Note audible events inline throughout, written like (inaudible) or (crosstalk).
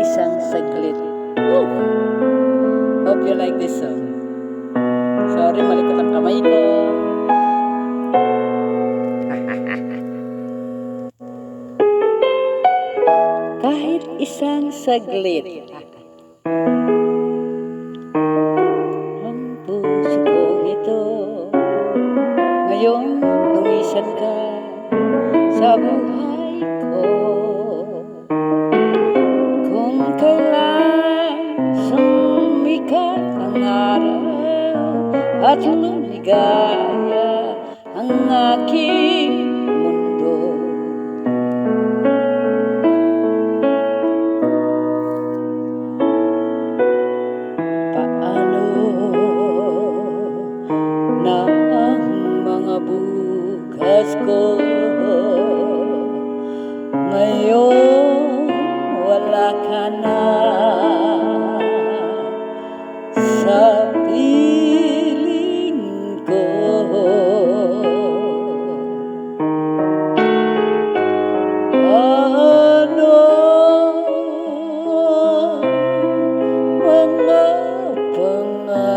isang saglit. Woo! Hope you like this song. Sorry, malikot ang kamay ko. (laughs) Kahit isang saglit. Ang puso kong ito Ngayong lumisan ka sa buhay At lumigaya ang aking mundo? Paano na ang mga bukas ko? Ngayon wala ka na sa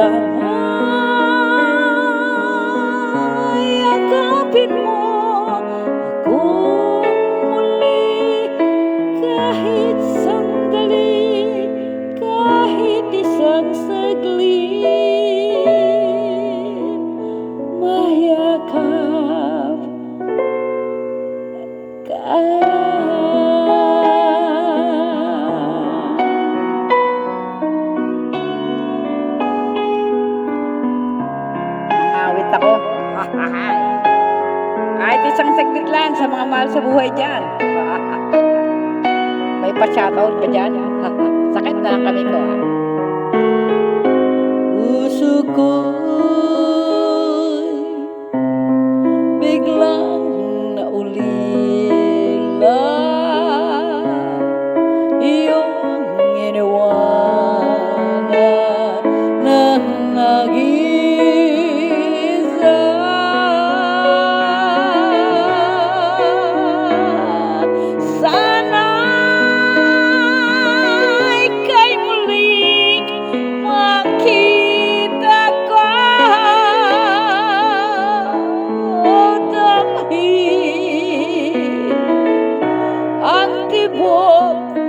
Sana'y yakapin mo akong muli kahit sandali kahit isang saglit mayakap ka. Isang saglit lang sa mga mahal sa buhay dyan. (laughs) May pa-shoutout ka dyan. (laughs) Sakit na lang kami ko. Puso ko'y 이 안티보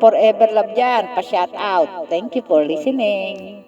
forever love dyan, pa-shout out. Thank you for listening.